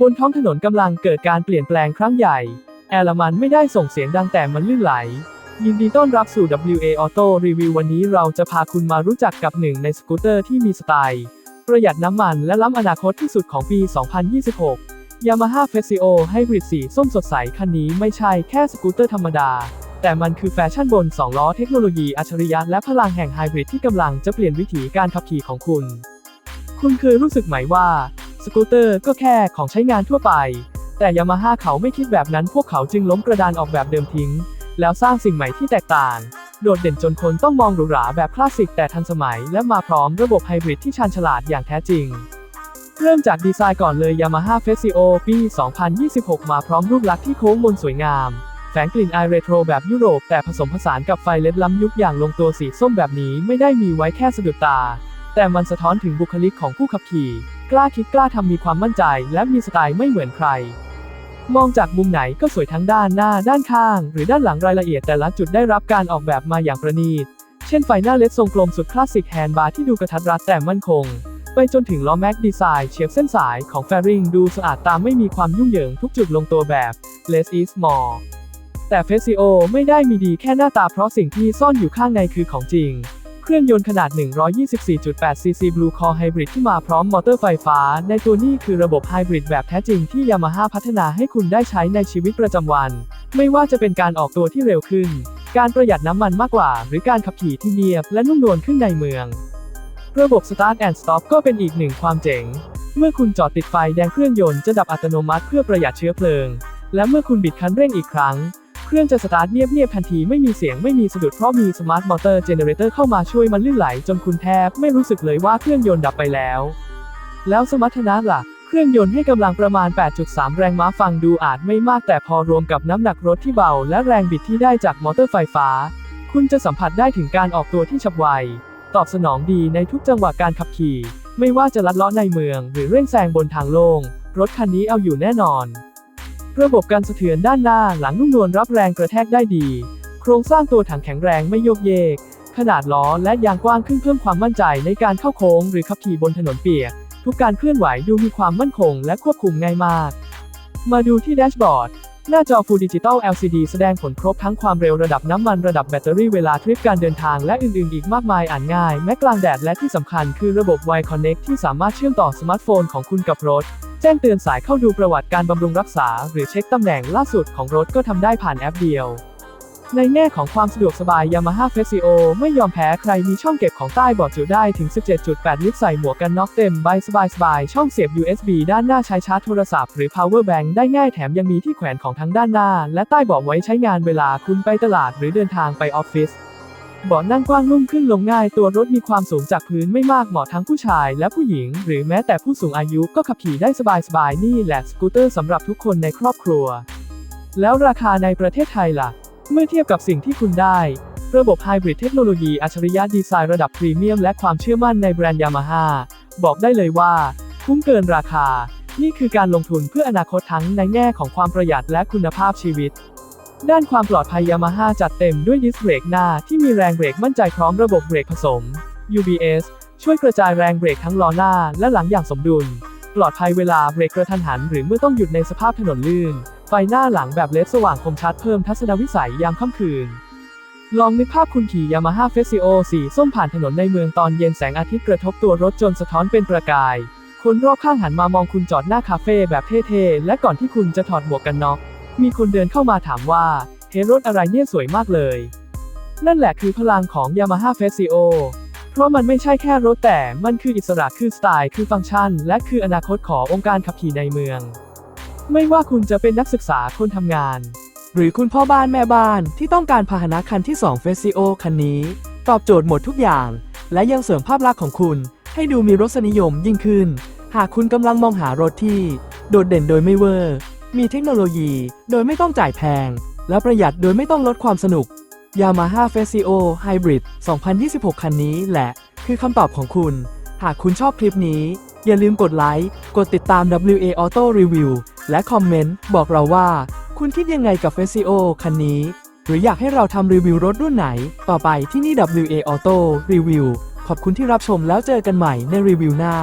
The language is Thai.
บนท้องถนนกำลังเกิดการเปลี่ยนแปลงครั้งใหญ่ แอลมันไม่ได้ส่งเสียงดังแต่มันลื่นไหล ยินดีต้อนรับสู่ WA Auto Review วันนี้เราจะพาคุณมารู้จักกับหนึ่งในสกูตเตอร์ที่มีสไตล์ ประหยัดน้ำมันและล้ำอนาคตที่สุดของปี 2026 Yamaha f e s i o Hybrid สีส้มสดใสคันนี้ไม่ใช่แค่สกูตเตอร์ธรรมดา แต่มันคือแฟชั่นบน 2 ล้อเทคโนโลยีอัจฉริยะและพลังแห่งไฮบริดที่กำลังจะเปลี่ยนวิถีการขับขี่ของคุณ คุณเคยรู้สึกไหมว่า สกูตเตอร์ก็แค่ของใช้งานทั่วไป แต่ยามาฮ่าเขาไม่คิดแบบนั้นพวกเขาจึงล้มกระดานออกแบบเดิมทิ้ง แล้วสร้างสิ่งใหม่ที่แตกต่าง โดดเด่นจนคนต้องมองหรูหราแบบคลาสสิกแต่ทันสมัย และมาพร้อมระบบไฮบริดที่ชาญฉลาดอย่างแท้จริง เริ่มจากดีไซน์ก่อนเลย Yamaha f e s i o ปี 2026 มาพร้อมรูปลักษณ์ที่โค้งมนสวยงามแฝงกลิ่นอายเรโทรแบบยุโรปแต่ผสมผสานกับไฟเล็ดล้ำยุคอย่างลงตัวสีส้มแบบนี้ไม่ได้มีไว้แค่สะดุดตา แต่มันสะท้อนถึงบุคลิกของผู้ขับขี่ กล้าคิดกล้าทำมีความมั่นใจ และมีสไตล์ไม่เหมือนใคร มองจากมุมไหนก็สวยทั้งด้านหน้าด้านข้าง หรือด้านหลังรายละเอียดแต่ละจุดได้รับการออกแบบมาอย่างประณีต เช่นไฟหน้าเล็ดทรงกลมสุดคลาสสิกแฮนด์บาร์ที่ดูกระทัดรัดแต่มั่นคง ไปจนถึงล้อแม็กดีไซน์เฉียบเส้นสายของแฟริงดูสะอาดตามไม่มีความยุ่งเหยิงทุกจุดลงตัวแบบ less is more แต่เฟซิโอไม่ได้มีดีแค่หน้าตาเพราะสิ่งที่ซ่อนอยู่ข้างในคือของจริง เครื่องยนต์ขนาด 124.8 cc Blue Core Hybrid ที่มาพร้อมมอเตอร์ไฟฟ้า ในตัวนี้คือระบบไฮบริดแบบแท้จริงที่ Yamaha พัฒนาให้คุณได้ใช้ในชีวิตประจำวัน ไม่ว่าจะเป็นการออกตัวที่เร็วขึ้น การประหยัดน้ำมันมากกว่า หรือการขับขี่ที่เงียบและนุ่มนวลขึ้นในเมือง ระบบ Start and Stop ก็เป็นอีกหนึ่งความเจ๋ง เมื่อคุณจอดติดไฟแดงเครื่องยนต์จะดับอัตโนมัติเพื่อประหยัดเชื้อเพลิง และเมื่อคุณบิดคันเร่งอีกครั้ง เครื่องจะสตาร์ทเงียบๆทันทีไม่มีเสียงไม่มีสะดุดเพราะมีสมาร์ทมอเตอร์เจเนเรเตอร์เข้ามาช่วยมันลื่นไหลจนคุณแทบไม่รู้สึกเลยว่าเครื่องยนต์ดับไปแล้ว แล้วสมรรถนะล่ะเครื่องยนต์ให้กำลังประมาณ 8.3 แรงม้าฟังดูอาจไม่มากแต่พอรวมกับน้ำหนักรถที่เบา และแรงบิดที่ได้จากมอเตอร์ไฟฟ้า คุณจะสัมผัสได้ถึงการออกตัวที่ฉับไว ตอบสนองดีในทุกจังหวะการขับขี่ ไม่ว่าจะลัดเลาะในเมือง หรือเร่งแซงบนทางโล่งรถคันนี้เอาอยู่แน่นอน ระบบการสะเทือนด้านหน้าหลังนุ่มนวลรับแรงกระแทกได้ดี โครงสร้างตัวถังแข็งแรงไม่โยกเยก ขนาดล้อและยางกว้างขึ้นเพิ่มความมั่นใจในการเข้าโค้งหรือขับขี่บนถนนเปียก ทุกการเคลื่อนไหวดูมีความมั่นคงและควบคุมง่ายมาก มาดูที่แดชบอร์ด หน้าจอ Full Digital LCD แสดงผลครบทั้งความเร็วระดับน้ำมันระดับแบตเตอรี่เวลาทริปการเดินทางและอื่นๆ อีกมากมายอ่านง่าย แม้กลางแดดและที่สำคัญคือระบบ Y Connect ที่สามารถเชื่อมต่อสมาร์ทโฟนของคุณกับรถ จ้งเตือนสายเข้าดูประวัติการบำรุงรักษา หรือเช็คตำแหน่งล่าสุดของรถก็ทำได้ผ่านแอปเดียว ในแง่ของความสะดวกสบาย Yamaha f e s i o ไม่ยอมแพ้ใครมีช่องเก็บของใต้เบาะจุได้ถึง 17.8 ลิตรใส่หมวกกันน็อกเต็มใบสบายๆ ช่องเสียบ USB ด้านหน้าใช้ชาร์จโทรศัพท์หรือ power bank ได้ง่ายแถมยังมีที่แขวนของทั้งด้านหน้า และใต้เบาะไว้ใช้งานเวลาคุณไปตลาดหรือเดินทางไปออฟฟิศ เบาะนั่งกว้างนุ่มขึ้นลงง่ายตัวรถมีความสูงจากพื้นไม่มากเหมาะทั้งผู้ชายและผู้หญิง หรือแม้แต่ผู้สูงอายุก็ขับขี่ได้สบายๆนี่แหละสกูตเตอร์สำหรับทุกคนในครอบครัว แล้วราคาในประเทศไทยล่ะ เมื่อเทียบกับสิ่งที่คุณได้ ระบบไฮบริดเทคโนโลยีอัจฉริยะดีไซน์ระดับพรีเมียมและความเชื่อมั่นในแบรนด์ยามาฮ่าบอกได้เลยว่า คุ้มเกินราคา นี่คือการลงทุนเพื่ออนาคตทั้งในแง่ของความประหยัดและคุณภาพชีวิต ด้านความปลอดภัยยามาฮ่าจัดเต็มด้วยดิสเบรกหน้าที่มีแรงเบรกมั่นใจพร้อมระบบเบรกผสม UBS ช่วยกระจายแรงเบรกทั้งล้อหน้าและหลังอย่างสมดุล ปลอดภัยเวลาเบรกกระทันหัน หรือเมื่อต้องหยุดในสภาพถนนลื่น ไฟหน้าหลังแบบเลสสว่างคมชัดเพิ่มทัศนวิสัยยามค่ำคืน ลองนึกภาพคุณขี่ยามาฮ่าเฟสิโอสีส้มผ่านถนนในเมืองตอนเย็นแสงอาทิตย์กระทบตัวรถจนสะท้อนเป็นประกาย คนรอบข้างหันมามองคุณจอดหน้าคาเฟ่แบบเท่ๆ และก่อนที่คุณจะถอดหมวกกันน็อก มีคนเดินเข้ามาถามว่า เฮ้รถอะไรเนี่ยสวยมากเลย นั่นแหละคือพลังของ Yamaha f e s i o เพราะมันไม่ใช่แค่รถแต่มันคืออิสระคือสไตล์ คือฟังก์ชัน และคืออนาคตขององค์การขับขี่ในเมือง ไม่ว่าคุณจะเป็นนักศึกษาคนทำงาน หรือคุณพ่อบ้านแม่บ้านที่ต้องการพาหนะคันที่2 f e s i o คันนี้ ตอบโจทย์หมดทุกอย่าง และยังเสริมภาพลักษณ์ของคุณ ให้ดูมีรสนิยมยิ่งขึ้น หากคุณกำลังมองหารถที่ โดดเด่นโดยไม่เวอร์ มีเทคโนโลยีโดยไม่ต้องจ่ายแพง และประหยัดโดยไม่ต้องลดความสนุก Yamaha f e s i o Hybrid 2026 คันนี้แหละ คือคำตอบของคุณ หากคุณชอบคลิปนี้ อย่าลืมกดไลค์ กดติดตาม WA Auto Review และคอมเมนต์บอกเราว่า คุณคิดยังไงกับ f e s i o คันนี้ หรืออยากให้เราทำรีวิวรถรุ่นไหน ต่อไปที่นี่ WA Auto Review ขอบคุณที่รับชมแล้วเจอกันใหม่ในรีวิวหน้า